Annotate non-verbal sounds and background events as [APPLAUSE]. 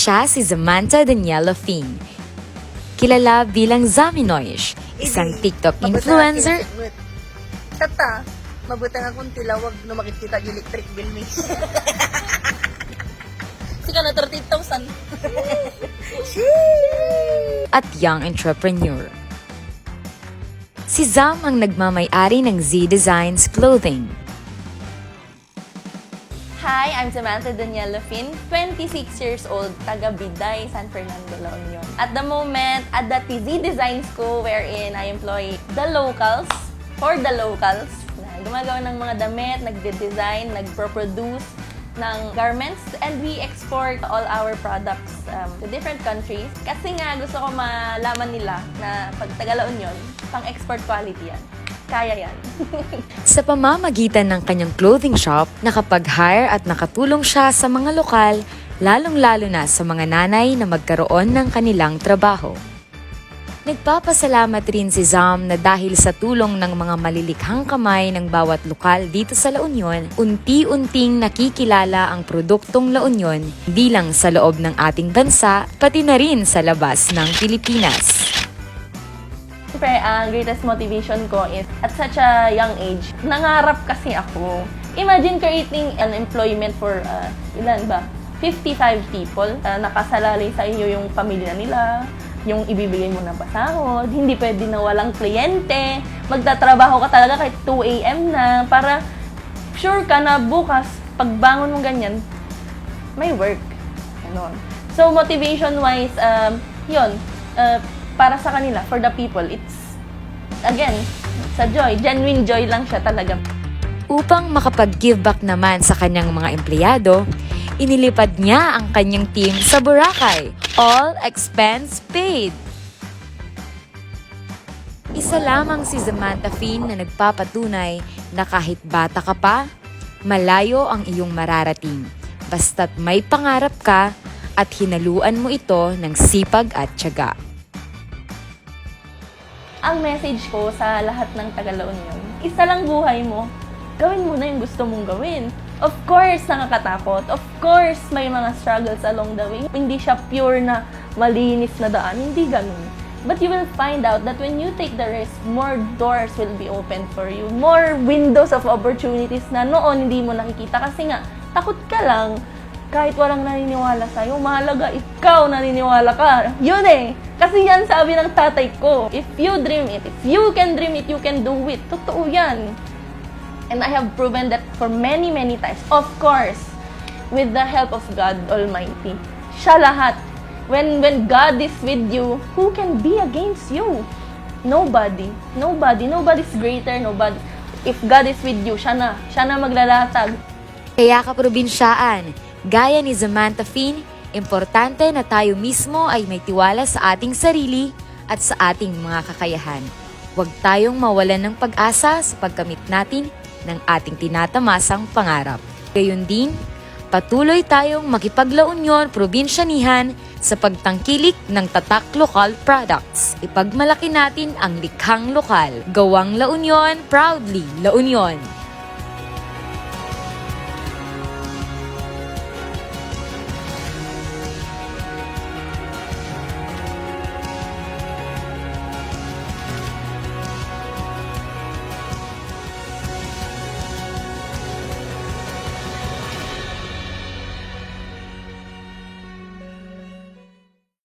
Siya si Samantha Daniela Fing. Kilala bilang Zaminoish, isang TikTok influencer Tata, mabutang akong tilawag na makikita yung electric bill ni. Sika na 30,000. at young entrepreneur. Si Zam ang nagmamay-ari ng Z Designs Clothing. Hi, I'm Samantha Daniela Fin, 26 years old, taga Biday, San Fernando, La Union. At the moment, at the TZ Designs Co, wherein I employ the locals, for the locals, na gumagawa ng mga damit, nagde-design, nagpro-produce ng garments, and we export all our products um, to different countries. Kasi nga, gusto ko malaman nila na pag taga La Union, pang-export quality yan. Kaya yan. [LAUGHS] Sa pamamagitan ng kanyang clothing shop, nakapag-hire at nakatulong siya sa mga lokal, lalong-lalo na sa mga nanay na magkaroon ng kanilang trabaho. Nagpapasalamat rin si Zam na dahil sa tulong ng mga malilikhang kamay ng bawat lokal dito sa La Union, unti-unting nakikilala ang produktong La Union hindi lang sa loob ng ating bansa, pati na rin sa labas ng Pilipinas. Siyempre, ang greatest motivation ko is at such a young age, nangarap kasi ako. Imagine creating an employment for, uh, ilan ba? 55 people. Uh, nakasalalay sa inyo yung pamilya nila, yung ibibigay mo na pasahod, hindi pwede na walang kliyente, magtatrabaho ka talaga kahit 2 a.m. na para sure ka na bukas, pagbangon mo ganyan, may work. Ganon. So, motivation-wise, um, yun, uh, para sa kanila, for the people, it's, again, sa joy, genuine joy lang siya talaga. Upang makapag-give back naman sa kanyang mga empleyado, inilipad niya ang kanyang team sa Boracay. All expense paid. Isa lamang si Samantha Finn na nagpapatunay na kahit bata ka pa, malayo ang iyong mararating. Basta't may pangarap ka at hinaluan mo ito ng sipag at tiyaga. Ang message ko sa lahat ng taga La Union, isa lang buhay mo, gawin mo na yung gusto mong gawin. Of course, nakakatakot. Of course, may mga struggles along the way. Hindi siya pure na malinis na daan. Hindi ganun. But you will find out that when you take the risk, more doors will be open for you. More windows of opportunities na noon hindi mo nakikita. Kasi nga, takot ka lang. Kahit walang naniniwala sa'yo, mahalaga ikaw naniniwala ka. Yun eh. Kasi yan sabi ng tatay ko. If you dream it, if you can dream it, you can do it. Totoo yan. And I have proven that for many, many times. Of course, with the help of God Almighty. Siya lahat. When, when God is with you, who can be against you? Nobody. Nobody. Nobody's greater. Nobody. If God is with you, siya na. Siya na maglalatag. Kaya kaprobinsyaan, gaya ni Samantha Finn, importante na tayo mismo ay may tiwala sa ating sarili at sa ating mga kakayahan. Huwag tayong mawalan ng pag-asa sa pagkamit natin ng ating tinatamasang pangarap. Gayon din, patuloy tayong makipaglaunyon probinsyanihan sa pagtangkilik ng tatak lokal products. Ipagmalaki natin ang likhang lokal. Gawang La Union, proudly La Union.